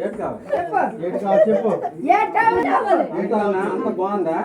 కావాలి? చెప్పు. కావాలి కావాలి అంత బాగుందా?